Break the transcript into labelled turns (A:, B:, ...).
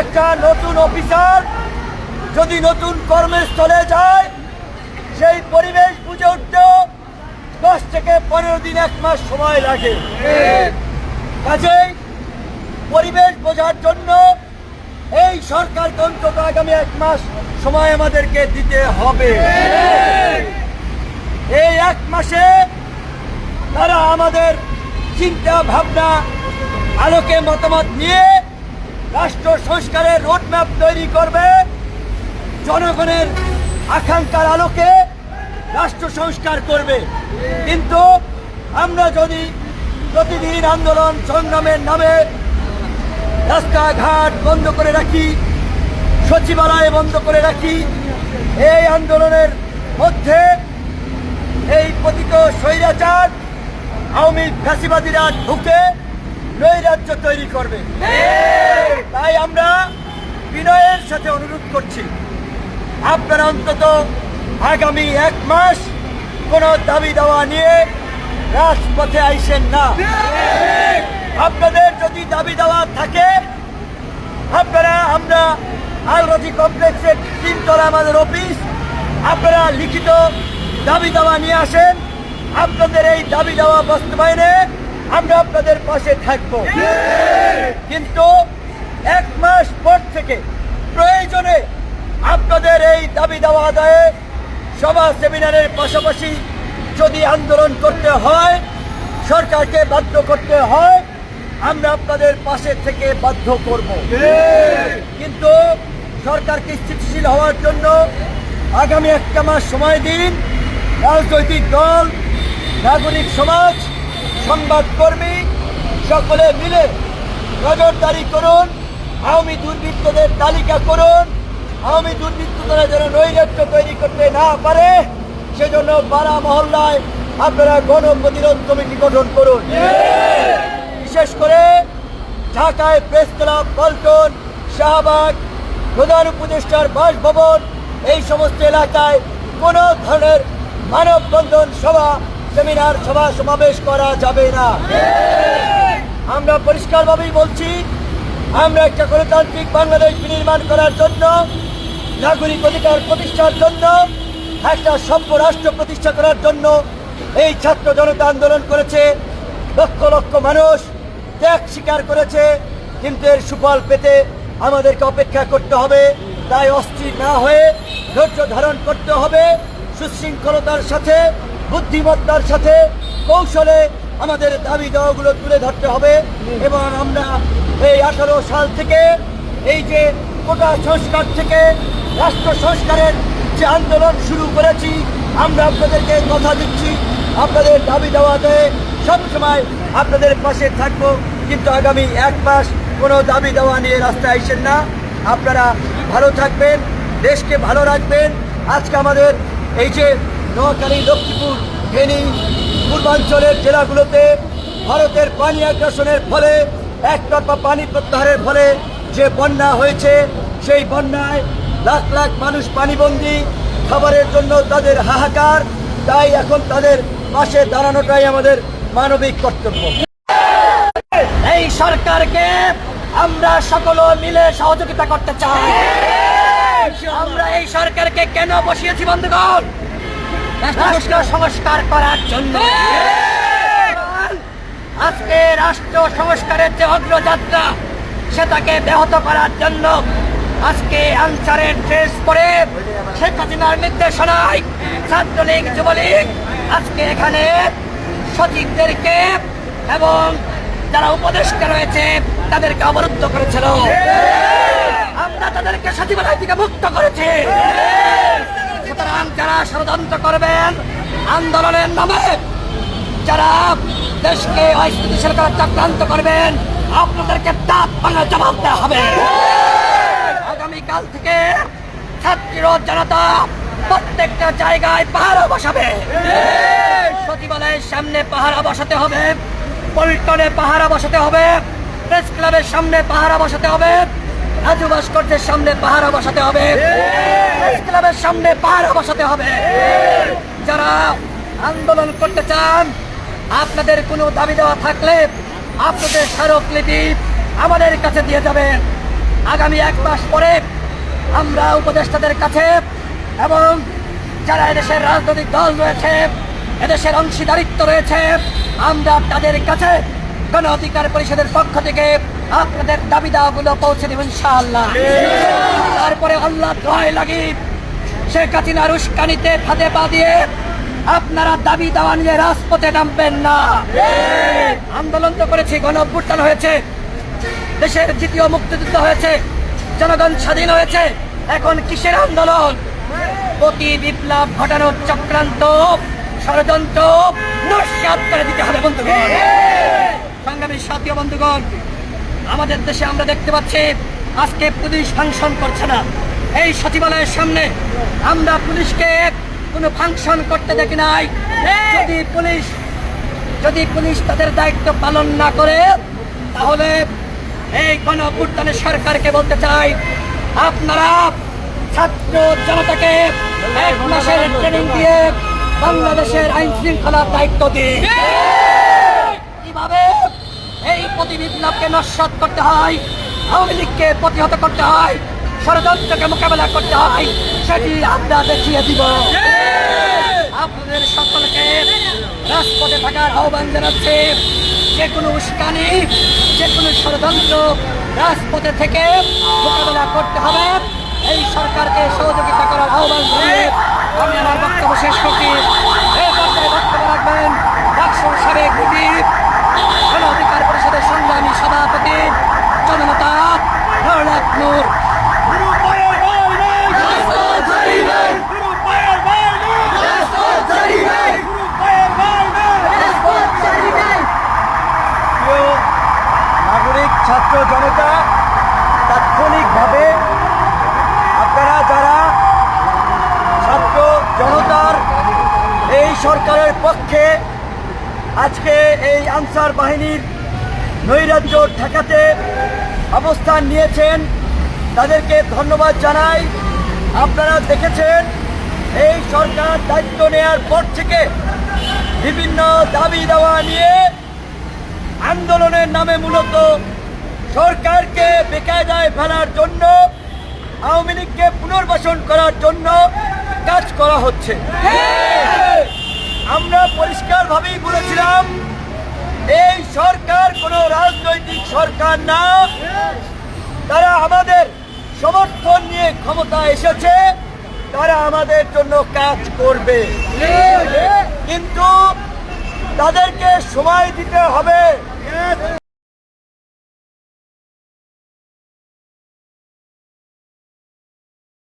A: একটা নতুন অফিসার যদি নতুন কর্মস্থলে যায়, সেই পরিবেশ বুঝে উঠতেও দশ থেকে পনেরো দিন এক মাস সময় লাগে। কাজেই পরিবেশ বোঝার জন্য এই সরকার অন্তত আগামী এক মাস সময় আমাদেরকে দিতে হবে। এই এক মাসে তারা আমাদের চিন্তা, ভাবনা, আলোকে মতামত নিয়ে রাষ্ট্র সংস্কারের রোডম্যাপ তৈরি করবে। জনগণের আকাঙ্ক্ষার আলোকে রাষ্ট্র সংস্কার করবে। কিন্তু আমরা যদি প্রতিদিন আন্দোলন সংগ্রামের নামে রাস্তাঘাট বন্ধ করে রাখি, সচিবালয় বন্ধ করে রাখি, এই আন্দোলনের মধ্যে এই পতিত স্বৈরাচার আওয়ামী ফ্যাসিবাদীরা ঢুকে নৈরাজ্য তৈরি করবে। তাই আমরা বিনয়ের সাথে অনুরোধ করছি আপনারা অন্তত আগামী এক মাস কোনো দাবি দাওয়া নিয়ে রাজপথে আইসেন না। আপনাদের যদি দাবি দেওয়া থাকে আপনারা আমরা আলরাজি কমপ্লেক্সের তিনতলা আমাদের অফিস আপনারা লিখিত দাবি দাওয়া নিয়ে আসেন। আপনাদের এই দাবি দেওয়া বাস্তবায়নে আমরা আপনাদের পাশে থাকব। কিন্তু এক মাস পর থেকে প্রয়োজনে আপনাদের এই দাবি দেওয়া আদায়ে সভা সেমিনারের পাশাপাশি যদি আন্দোলন করতে হয়, সরকারকে বাধ্য করতে হয়, আমরা আপনাদের পাশে থেকে বাধ্য করব। কিন্তু সরকারকে স্থিতিশীল হওয়ার জন্য আগামী একটা মাস সময় দিন। রাজনৈতিক দল নাগরিক সমাজ সংবাদকর্মী সকলে মিলে নজরদারি করুন, আওয়ামী দুর্বৃত্তদের তালিকা করুন, আওয়ামী দুর্বৃত্তরা যেন নৈরাজ্য তৈরি করতে না পারে, সেজন্য পাড়া মহল্লায় আপনারা গণ প্রতিরোধ কমিটি গঠন করুন। বিশেষ করে ঢাকায় প্রেস ক্লাব, পল্টন, শাহবাগ, প্রধান উপদেষ্টার বাসভবন, এই সমস্ত এলাকায় কোনো ধরনের মানববন্ধন সভা সেমিনার সভা সমাবেশ করা যাবে না। আমরা পরিষ্কারভাবেই বলছি, আমরা একটা গণতান্ত্রিক বাংলাদেশ বিনির্মাণ করার জন্য, নাগরিক অধিকার প্রতিষ্ঠার জন্য, একটা সভ্য রাষ্ট্র প্রতিষ্ঠা করার জন্য এই ছাত্র জনতা আন্দোলন করেছে। লক্ষ লক্ষ মানুষ ত্যাগ স্বীকার করেছে, কিন্তু এর সুফল পেতে আমাদেরকে অপেক্ষা করতে হবে। তাই অস্থির না হয়ে ধৈর্য ধারণ করতে হবে। সুশৃঙ্খলতার সাথে বুদ্ধিমত্তার সাথে কৌশলে আমাদের দাবি দেওয়াগুলো তুলে ধরতে হবে। এবং আমরা এই আঠারো সাল থেকে এই যে কোটা সংস্কার থেকে রাষ্ট্র সংস্কারের যে আন্দোলন শুরু করেছি, আমরা আপনাদেরকে কথা দিচ্ছি। আপনাদের দাবি দেওয়াতে সবসময় আপনাদের পাশে থাকব। কিন্তু আগামী এক মাস কোনো দাবি দেওয়া নিয়ে রাস্তায় আইসেন না। আপনারা ভালো থাকবেন, দেশকে ভালো রাখবেন। আজকে আমাদের এই যে নোয়াখালী লক্ষ্মীপুর ফেনী পূর্বাঞ্চলের জেলাগুলোতে ভারতের পানি আগ্রাসনের ফলে একতরফা পানি প্রত্যাহারের ফলে যে বন্যা হয়েছে সেই বন্যায় লাখ লাখ মানুষ পানিবন্দী খাবারের জন্য তাদের হাহাকার তাই এখন তাদের পাশে দাঁড়ানোটাই আমাদের মানবিক কর্তব্য। এই সরকারকে আমরা সকল মিলে সহযোগিতা করতে চাই। আমরা এই সরকারকে কেন বসিয়েছি বন্ধুগণ? রাষ্ট্র সংস্কার করার জন্য। আজকে রাষ্ট্র সংস্কারের যে অগ্রযাত্রা সেটাকে ব্যাহত করার জন্য আজকে আনসারের ড্রেস পরে শেখ হাসিনার নির্দেশনায় ছাত্রলীগ, যুবলীগ আজকে এখানে সচিবদেরকে এবং যারা উপদেষ্টা রয়েছে, তাদেরকে অবরুদ্ধ করেছিল। আমরা তাদেরকে সচিবালয় থেকে মুক্ত করেছি। সুতরাং যারা ষড়যন্ত্র করবেন, আন্দোলনের নামে যারা দেশকে অস্থিতিশীল করার চক্রান্ত করবেন, আপনাদেরকে দাঁত ভাঙা জবাব দেওয়া হবে। আগামীকাল থেকে ছাত্রীর জনতা প্রত্যেকটা জায়গায় পাহারা বসাবে। সচিবালয়ের সামনে পাহারা বসাতে হবে, পল্টনে পাহারা বসাতে হবে, প্রেস ক্লাবের সামনে পাহারা বসাতে হবে। রাজু ভাস্কর্যের সামনে পাহারা বসাতে হবে। ক্লাবের সামনে পাহারা বসাতে হবে। যারা আন্দোলন করতে চান
B: আপনাদের কোনো দাবি দেওয়া থাকলে আপনাদের স্মারকলিপি আমাদের কাছে দিয়ে যাবেন। আগামী এক মাস পরে আমরা উপদেষ্টাদের কাছে এবং যারা এদেশের রাজনৈতিক দল রয়েছে এদেশের অংশীদারিত্ব রয়েছে আমরা তাদের কাছে গণ অধিকার পরিষদের পক্ষ থেকে আপনাদের দাবি দাওয়াগুলো পৌঁছে দেব ইনশাআল্লাহ। তারপরে আল্লাহ দোয়াই লাগি শেখ হাসিনার উস্কানিতে ফাঁদে পা দিয়ে আপনারা দাবি দাওয়া নিয়ে রাজপথে নামবেন না। আন্দোলন তো করেছি, গণ অভ্যুত্থান হয়েছে, দেশের দ্বিতীয় মুক্তিযুদ্ধ হয়েছে, জনগণ স্বাধীন হয়েছে, এখন কিসের আন্দোলন? প্রতি বিপ্লব ঘটানোর চক্রান্ত, ষড়যন্ত্র নস্যাৎ করে দিতে হবে বন্ধুগণ। সংগ্রামী সাথী বন্ধুগণ আমাদের দেশে আমরা দেখতে পাচ্ছি আজকে পুলিশ ফাংশন করছে না। এই সচিবালয়ের সামনে আমরা পুলিশকে কোনো ফাংশন করতে দেখি নাই। যদি পুলিশ যদি পুলিশ তাদের দায়িত্ব পালন না করে তাহলে এই গণ অভ্যুত্থানের সরকারকে বলতে চাই আপনারা ছাত্র জনতাকে এক মাসের ট্রেনিং দিয়ে বাংলাদেশের আইন শৃঙ্খলার দায়িত্ব দিন। কীভাবে? এই প্রতি বিপ্লবকে করতে হয়, আওয়ামী লীগকে প্রতিহত করতে হয়, ষড়যন্ত্রকে মোকাবেলা করতে হয়, সেটি আমরা দেখিয়ে দিব। আপনাদের সকলকে রাজপথে থাকার আহ্বান জানাচ্ছে। যে কোনো উস্কানি, যে কোনো ষড়যন্ত্র রাজপথে থেকে মোকাবেলা করতে হবে। এই সরকারকে সহযোগিতা করার আহ্বান জানিয়ে আমি আমার বক্তব্য শেষ করছি। এই পর্যায়ে বক্তব্য রাখবেন ডাকসুর সাবেক বিপি গণ অধিকার পরিষদের সংগ্রামী সভাপতি জননেতা নরনাথ নূর
A: প্রিয় নাগরিক, ছাত্র জনতা, তাৎক্ষণিকভাবে আপনারা যারা ছাত্র জনতার এই সরকারের পক্ষে আজকে এই আনসার বাহিনীর নৈরাজ্য ঠেকাতে অবস্থান নিয়েছেন তাদেরকে ধন্যবাদ জানাই। আপনারা দেখেছেন, এই সরকার দায়িত্ব নেয়ার পর থেকে বিভিন্ন দাবি দেওয়া নিয়ে আন্দোলনের নামে মূলত সরকারকে বেকায়দায় ফেলার জন্য, আওয়ামী লীগকে পুনর্বাসন করার জন্য কাজ করা হচ্ছে। আমরা পরিষ্কারভাবেই বলেছিলাম, এই সরকার কোনো রাজনৈতিক সরকার না। তারা আমাদের সমর্থন নিয়ে ক্ষমতা এসেছে তারা আমাদের জন্য কাজ করবে। কিন্তু তাদেরকে সময় দিতে হবে।